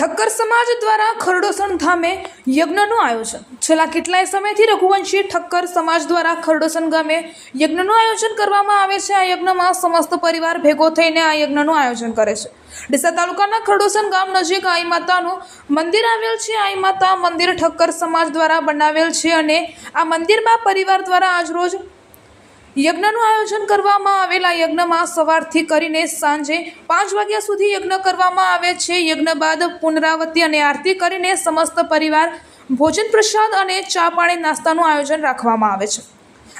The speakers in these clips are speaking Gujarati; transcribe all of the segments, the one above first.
ઠક્કર સમાજ દ્વારા ખરડોસણ ધામે યજ્ઞનું આયોજન. છેલ્લા કેટલાય સમયથી રઘુવંશી ઠક્કર સમાજ દ્વારા ખરડોસણ ગામે યજ્ઞનું આયોજન કરવામાં આવે છે. આ યજ્ઞમાં સમસ્ત પરિવાર ભેગો થઈને આ યજ્ઞનું આયોજન કરે છે. ડીસા તાલુકાના ખરડોસણ ગામ નજીક આઈ માતાનું મંદિર આવેલ છે. આઈ માતા મંદિર ઠક્કર સમાજ દ્વારા બનાવેલ છે અને આ મંદિરમાં પરિવાર દ્વારા આજરોજ યજ્ઞનું આયોજન કરવામાં આવેલા યજ્ઞમાં સવારથી કરીને સાંજે પાંચ વાગ્યા સુધી યજ્ઞ કરવામાં આવે છે. યજ્ઞ બાદ પુનરાવૃત્તિ અને આરતી કરીને સમસ્ત પરિવાર ભોજન પ્રસાદ અને ચા પાણી નાસ્તાનું આયોજન રાખવામાં આવે છે.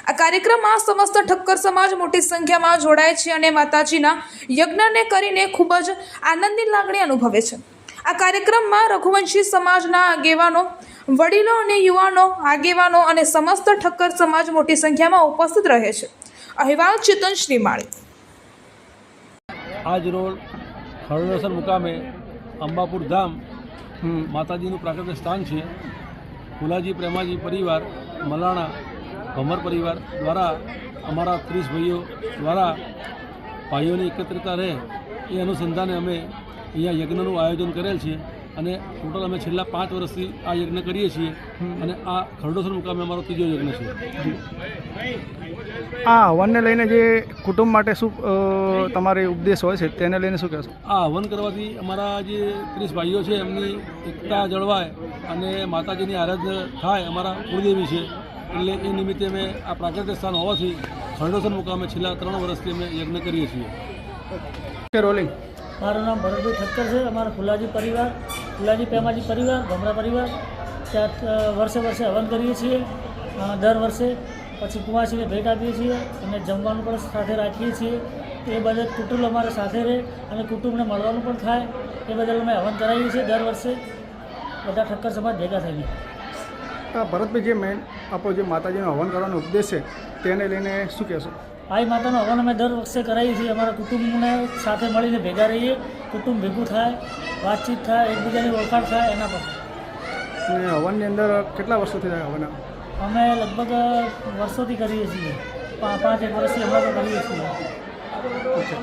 આ કાર્યક્રમમાં સમસ્ત ઠક્કર સમાજ મોટી સંખ્યામાં જોડાય છે અને માતાજીના યજ્ઞને કરીને ખૂબ જ આનંદની લાગણી અનુભવે છે. આ કાર્યક્રમમાં રઘુવંશી સમાજના આગેવાનો વડીલો અને યુવાનો, આગેવાનો અને સમસ્ત ઠક્કર સમાજ મોટી સંખ્યામાં ઉપસ્થિત રહે છે. અહેવાલ ચેતન શ્રીમાળી. આજ રોડ ખરડોસર મુકામે અંબાપુર ધામ માતાજીનું પ્રાકૃતિક સ્થાન છે. ફુલાજી પ્રેમાજી પરિવાર, મલાણા ભમર પરિવાર દ્વારા, અમારા ત્રીસ ભાઈઓ દ્વારા ભાઈઓની એકત્રિતતા રહે એ અનુસંધાને અમે અહીંયા યજ્ઞનું આયોજન કરેલ છે. અને ટોટલ અમે છેલ્લા પાંચ વર્ષથી આ યજ્ઞ કરીએ છીએ અને આ ખરડોસર મુકામે અમારો ત્રીજો યજ્ઞ છે. આ હવનને લઈને જે કુટુંબ માટે શું તમારે ઉપદેશ હોય છે તેને લઈને શું કહેશો? આ હવન કરવાથી અમારા જે ત્રીસ ભાઈઓ છે એમની એકતા જળવાય અને માતાજીની આરાધના થાય અમારા કુળદેવી છે. એટલે એ નિમિત્તે અમે આ પ્રાકૃતિક સ્થાન હોવાથી ખરડોસર મુકામે છેલ્લા ત્રણ વર્ષથી અમે યજ્ઞ કરીએ છીએ. કે રોલિંગ? મારું નામ ભરતભાઈ ઠક્કર છે અમારા ફુલાજી પરિવાર. ફુલાજી પેમાજી પરિવાર ભમરા પરિવાર, ત્યાં વર્ષે વર્ષે હવન કરીએ છીએ દર વર્ષે પછી કુંવાસીને ભેટ આપીએ છીએ અને જમવાનું પણ સાથે રાખીએ છીએ. એ બદલ કુટુંબ અમારા સાથે રહે અને કુટુંબને મળવાનું પણ થાય. એ બદલ અમે હવન કરાવીએ છીએ. દર વર્ષે બધા ઠક્કર સમાજ ભેગા થઈને. ભરતભાઈ જે મેન, આપણો જે માતાજીનો હવન કરવાનો ઉપદેશ છે, તેને લઈને શું કહેશો? આઈ માતાનો હવન અમે દર વર્ષે કરાવીએ છીએ. અમારા કુટુંબને સાથે મળીને ભેગા રહીએ. કુટુંબ ભેગું થાય વાતચીત થાય એકબીજાની ઓળખાણ થાય એના પર. અને હવનની અંદર કેટલા વર્ષોથી થાય હવન? અમે લગભગ વર્ષોથી કરીએ છીએ. પાંચ એક વર્ષથી હમણાં તો કરીએ છીએ.